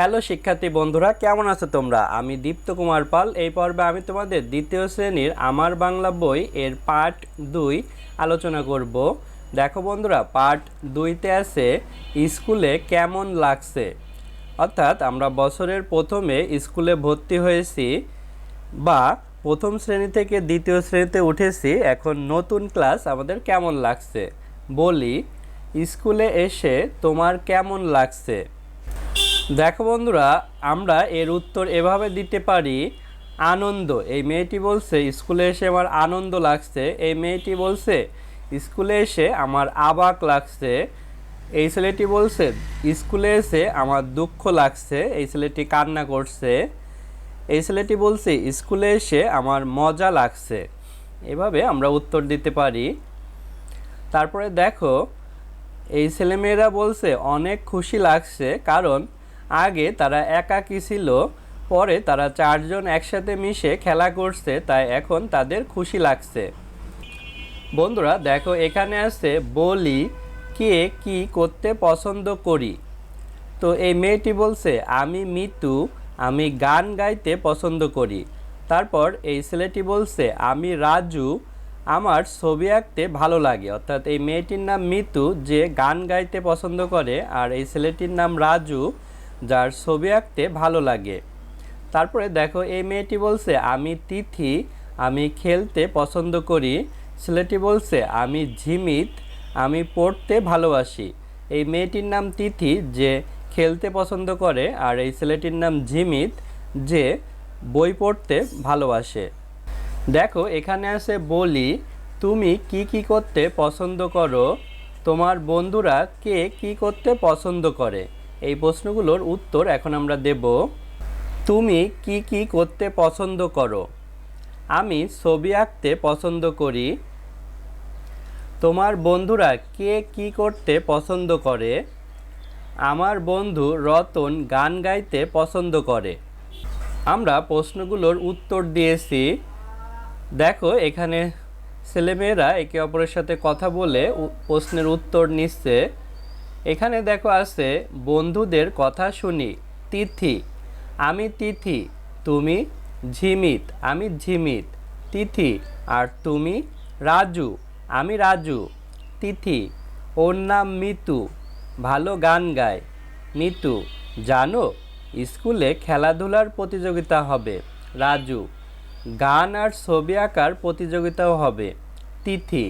Hello শিক্ষার্থী বন্ধুরা, কেমন আছো তোমরা? আমি দীপ্ত কুমার পাল। এই পর্বে আমি তোমাদের দ্বিতীয় শ্রেণির আমার বাংলা বই এর পার্ট দুই আলোচনা করব। দেখো বন্ধুরা, পার্ট দুইতে আছে, স্কুলে কেমন লাগছে? অর্থাৎ আমরা বছরের প্রথমে স্কুলে ভর্তি হয়েছি বা প্রথম শ্রেণি থেকে দ্বিতীয় শ্রেণীতে উঠেছি, এখন নতুন ক্লাস আমাদের কেমন লাগছে? বলি, স্কুলে এসে তোমার কেমন লাগছে? দেখো বন্ধুরা, আমরা এর উত্তর এভাবে দিতে পারি, আনন্দ। এই মেয়েটি বলছে, স্কুলে এসে আমার আনন্দ লাগছে। এই মেয়েটি বলছে, স্কুলে এসে আমার আবাক লাগছে। এই ছেলেটি বলছে, স্কুলে এসে আমার দুঃখ লাগছে। এই ছেলেটি কান্না করছে। এই ছেলেটি বলছে, স্কুলে এসে আমার মজা লাগছে। এভাবে আমরা উত্তর দিতে পারি। তারপরে দেখো, এই ছেলেমেয়েরা বলছে, অনেক খুশি লাগছে। কারণ আগে তারা একাকী ছিল, পরে তারা চারজন একসাথে মিশে খেলা করছে, তাই এখন তাদের খুশি লাগছে। বন্ধুরা, দেখো, এখানে আছে বলি, কে কি করতে পছন্দ করি। তো এই মেয়েটি বলছে, আমি মিতু, আমি গান গাইতে পছন্দ করি। তারপর এই ছেলেটি বলছে, আমি রাজু, আমার ছবি আঁকতে ভালো লাগে। অর্থাৎ এই মেয়েটির নাম মিতু, যে গান গাইতে পছন্দ করে, আর এই ছেলেটির নাম রাজু। যার ছবি আঁকতে ভালো লাগে। তারপরে দেখো, এই মেয়েটি বলছে, আমি তিথি, আমি খেলতে পছন্দ করি। ছেলেটি বলছে, আমি ঝিমিত, আমি পড়তে ভালোবাসি। এই মেয়েটির নাম তিথি, যে খেলতে পছন্দ করে, আর এই ছেলেটির নাম ঝিমিত, যে বই পড়তে ভালোবাসে। দেখো, এখানে আছে বলি, তুমি কি কি করতে পছন্দ করো? তোমার বন্ধুরা কে কি করতে পছন্দ করে? এই প্রশ্নগুলোর উত্তর এখন আমরা দেব, তুমি কি কি করতে পছন্দ করো? আমি ছবি আঁকতে পছন্দ করি। তোমার বন্ধুরা কে কি করতে পছন্দ করে? আমার বন্ধু রতন গান গাইতে পছন্দ করে। আমরা প্রশ্নগুলোর উত্তর দিয়েছি। দেখো, এখানে ছেলেমেয়েরা একে অপরের সাথে কথা বলে প্রশ্নের উত্তর নিচ্ছে। এখানে দেখো আছে, বন্ধুদের কথা শুনি, তিথি। আমি তিথি, তুমি ঝিমিত। আমি ঝিমিত, তিথি। আর তুমি রাজু। আমি রাজু, তিথি। ওর নাম মিতু। ভালো গান গায়। মিতু, জানো, স্কুলে খেলাধুলার প্রতিযোগিতা হবে। রাজু, গান আর ছবি আঁকার প্রতিযোগিতাও হবে। তিথি,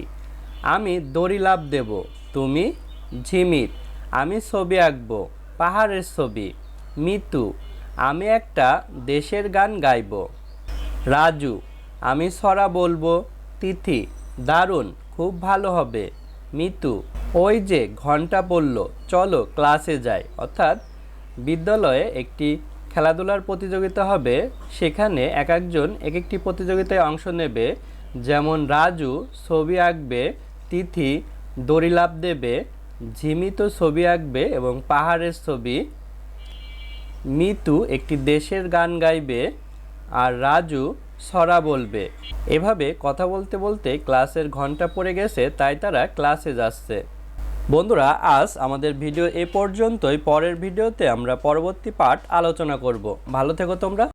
আমি দড়ি লাভ দেব। তুমি ঝিমিত। আমি ছবি আঁকবো, পাহাড়ের ছবি। মিতু, আমি একটা দেশের গান গাইব। রাজু, আমি সরা বলব, তিথি, দারুণ, খুব ভালো হবে। মিতু, ওই যে ঘণ্টা পড়ল, চলো ক্লাসে যাই। অর্থাৎ বিদ্যালয়ে একটি খেলাধুলার প্রতিযোগিতা হবে, সেখানে এক একজন এক একটি প্রতিযোগিতায় অংশ নেবে। যেমন রাজু ছবি আঁকবে, তিথি দড়ি লাভ দেবে ঝিমিত ছবি আঁকবে এবং পাহাড়ের ছবি। মিতু একটি দেশের গান গাইবে আর রাজু সরা বলবে। এভাবে কথা বলতে বলতে ক্লাসের ঘণ্টা পড়ে গেছে, তাই তারা ক্লাসে যাচ্ছে। বন্ধুরা, আজ আমাদের ভিডিও এ পর্যন্তই। পরের ভিডিওতে আমরা পরবর্তী পাঠ আলোচনা করব। ভালো থেকো তোমরা।